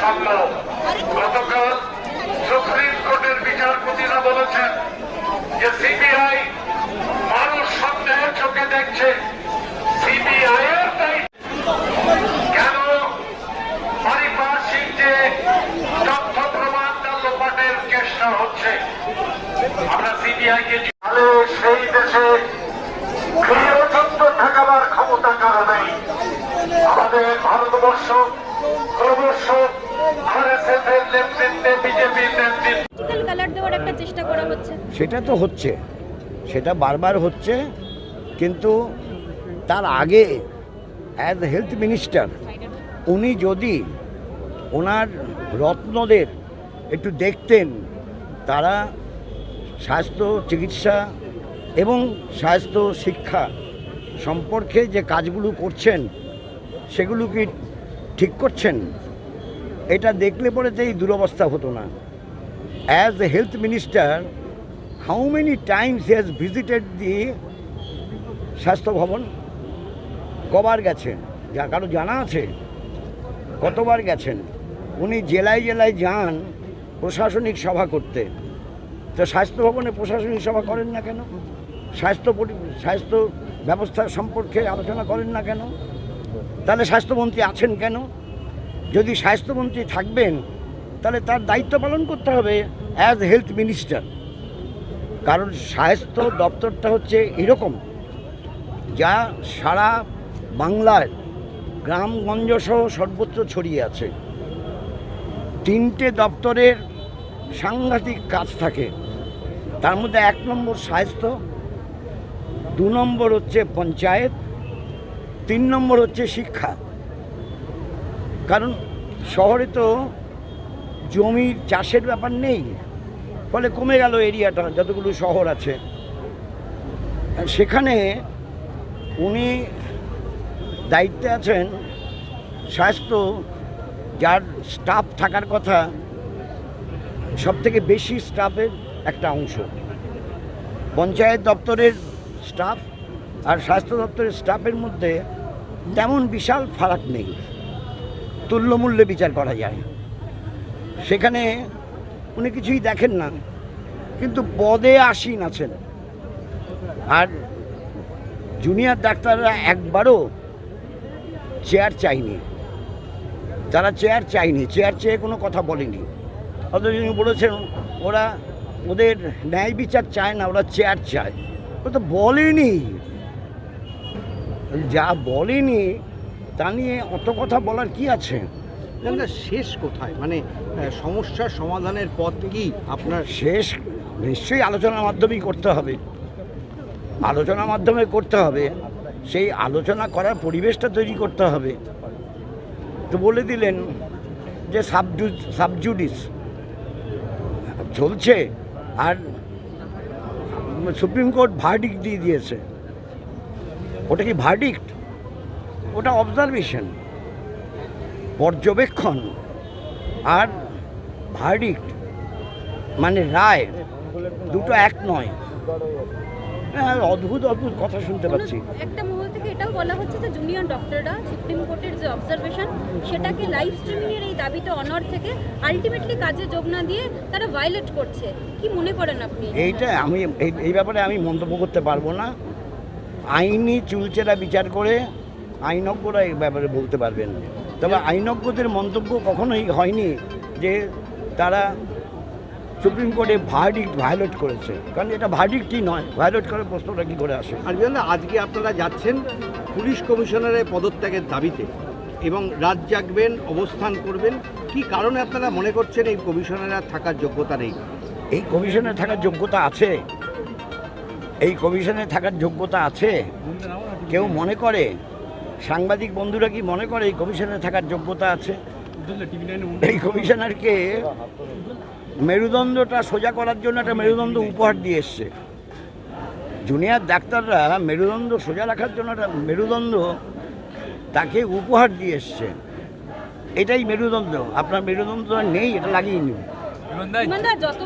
গতকাল সুপ্রিম কোর্টের বিচারপতিরা বলেছেন যে সিবিআই মানুষ সন্দেহের চোখে দেখছে। সিবিআই এর কেন পারিপার্শ্বিক যে তথ্য প্রমাণ লোপাটের চেষ্টা হচ্ছে? আমরা সিবিআই কে তাহলে সেই দেশে গৃহযুদ্ধ ঠেকাবার ক্ষমতা কারও নেই? আমাদের ভারতবর্ষ সেটা তো হচ্ছে। সেটা বারবার হচ্ছে কিন্তু তার আগে অ্যাজ হেলথ মিনিস্টার উনি যদি ওনার রত্নদের একটু দেখতেন তারা স্বাস্থ্য চিকিৎসা এবং স্বাস্থ্য শিক্ষা সম্পর্কে যে কাজগুলো করছেন সেগুলো কি ঠিক করছেন? এটা দেখলে পরে তো এই দুরবস্থা হতো না। As a health minister how many times has visited the স্বাস্থ্য ভবন? কবার গেছেন? যা কারও জানা আছে? কতবার গেছেন? উনি জেলায় জেলায় যান প্রশাসনিক সভা করতে। তো স্বাস্থ্য ভবনে প্রশাসনিক সভা করেন না কেন? স্বাস্থ্য স্বাস্থ্য ব্যবস্থা সম্পর্কে আলোচনা করেন না কেন? তাহলে স্বাস্থ্যমন্ত্রী আছেন কেন? যদি স্বাস্থ্যমন্ত্রী থাকবেন, তাহলে তার দায়িত্ব পালন করতে হবে অ্যাজ হেলথ মিনিস্টার কারণ স্বাস্থ্য দপ্তরটা হচ্ছে এরকম, যা সারা বাংলার গ্রামগঞ্জ সহ সর্বত্র ছড়িয়ে আছে। তিনটে দপ্তরের সাংঘাতিক কাজ থাকে। তার মধ্যে এক নম্বর স্বাস্থ্য, দু নম্বর হচ্ছে পঞ্চায়েত তিন নম্বর হচ্ছে শিক্ষা। কারণ শহরে তো জমির চাষের ব্যাপার নেই। ফলে কমে গেল এরিয়াটা, যতগুলো শহর আছে। সেখানে উনি দায়িত্বে আছেন স্বাস্থ্য, যার স্টাফ থাকার কথা সব থেকে বেশি স্টাফের একটা অংশ। পঞ্চায়েত দপ্তরের স্টাফ আর স্বাস্থ্য দপ্তরের স্টাফের মধ্যে তেমন বিশাল ফারাক নেই। তুল্যমূল্যে বিচার করা যায়। সেখানে উনি কিছুই দেখেন না, কিন্তু পদে আসীন আছেন। আর জুনিয়র ডাক্তাররা একবারও চেয়ার চাইনি। তারা চেয়ার চাইনি, চেয়ার চেয়ে কোনো কথা বলেনি। অথচ উনি বলেছেন, ওরা ওদের ন্যায় বিচার চায় না, ওরা চেয়ার চায়। ও তো বলেনি। যা বলেনি তা নিয়ে অত কথা বলার কি আছে? শেষ কোথায়? মানে সমস্যার সমাধানের পথ কি আপনার? শেষ? নিশ্চয়ই আলোচনার মাধ্যমেই করতে হবে। আলোচনার মাধ্যমে করতে হবে। সেই আলোচনা করার পরিবেশটা তৈরি করতে হবে। তো বলে দিলেন যে সাবজু সাবজুডিস চলছে। আর সুপ্রিম কোর্ট ভার্ডিক দিয়ে দিয়েছে। ওটা কি ভার্ডিক্ট ওটা অবজারভেশন পর্যবেক্ষণ আর ভার্ডিক্ট মানে রায় দুটো এক নয়। হ্যাঁ অদ্ভুত অদ্ভুত কথা শুনতে পাচ্ছি। একটা মহল থেকে এটাও বলা হচ্ছে যে জুনিয়র ডক্টররা সুপ্রিম কোর্টের যে অবজারভেশন সেটাকে লাইভ স্ট্রিমিং এর এই দাবিতে অনর থেকে আলটিমেটলি কাজে যোগ না দিয়ে তারা ভায়োলেট করছে। কি মনে করেন আপনি? এইটা আমি এই এই ব্যাপারে আমি মন্তব্য করতে পারব না। আইনি চুলচেরা বিচার করে আইনজ্ঞরা এই ব্যাপারে বলতে পারবেন। তবে আইনজ্ঞদের মন্তব্য কখনোই হয়নি যে তারা সুপ্রিম কোর্টে ভার্ডিক্ট ভায়োলেট করেছে। কারণ এটা ভার্ডিক্টই নয় ভায়োলেট করার প্রশ্নটা কী করে আসে? আর আজকে আপনারা যাচ্ছেন পুলিশ কমিশনারের পদত্যাগের দাবিতে এবং রাত জাগবেন অবস্থান করবেন। কি কারণে আপনারা মনে করছেন এই কমিশনাররা থাকার যোগ্যতা নেই? এই কমিশনে থাকার যোগ্যতা আছে। এই কমিশনে থাকার যোগ্যতা আছে? কেউ মনে করে? সাংবাদিক বন্ধুরা কি মনে করে এই কমিশনে থাকার যোগ্যতা আছে? এই কমিশনারকে মেরুদণ্ডটা সোজা করার জন্য একটা মেরুদণ্ড উপহার দিয়ে এসছে। জুনিয়র ডাক্তাররা মেরুদণ্ড সোজা রাখার জন্য একটা মেরুদণ্ড তাকে উপহার দিয়ে এসছে। এটাই মেরুদণ্ড। আপনার মেরুদণ্ড নেই, এটা লাগিয়ে নিন।